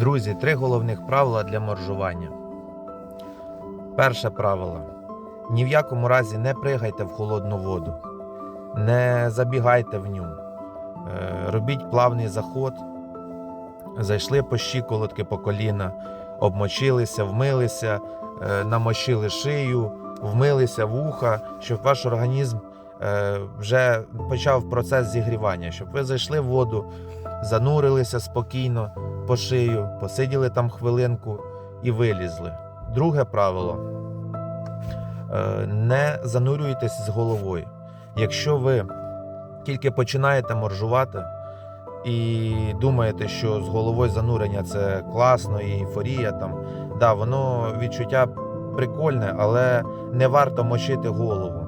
Друзі, три головних правила для моржування. Перше правило. Ні в якому разі не пригайте в холодну воду, не забігайте в ню. Е, Робіть плавний заход, зайшли по щиколотки по коліна, обмочилися, вмилися, е, намочили шию, вмилися вуха, щоб ваш організм е, вже почав процес зігрівання, щоб ви зайшли в воду, занурилися спокійно по шию, посиділи там хвилинку і вилізли. Друге правило: е, не занурюйтесь з головою. Якщо ви тільки починаєте моржувати і думаєте, що з головою занурення це класно і ейфорія, там, да, воно відчуття прикольне, але не варто мочити голову,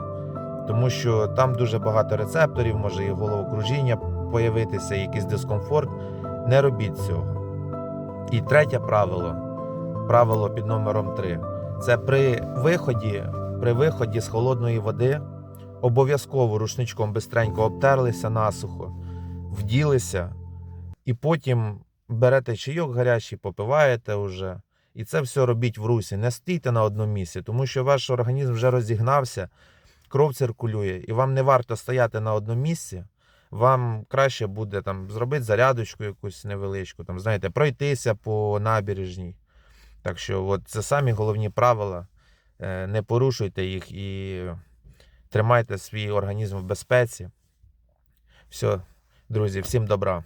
тому що там дуже багато рецепторів, може і головокружіння появитися, якийсь дискомфорт. Не робіть цього. І третє правило, правило під номером 3. Це при виході, при виході з холодної води обов'язково рушничком бистренько обтерлися насухо, вділися, і потім берете чайок гарячий, попиваєте вже. І це все робіть в русі. Не стійте на одному місці, тому що ваш організм вже розігнався, кров циркулює, і вам не варто стояти на одному місці. Вам краще буде там зробити зарядочку якусь невеличку, там, знаєте, пройтися по набережній. Так що, от це самі головні правила. Е, Не порушуйте їх і тримайте свій організм в безпеці. Все, друзі, всім добра.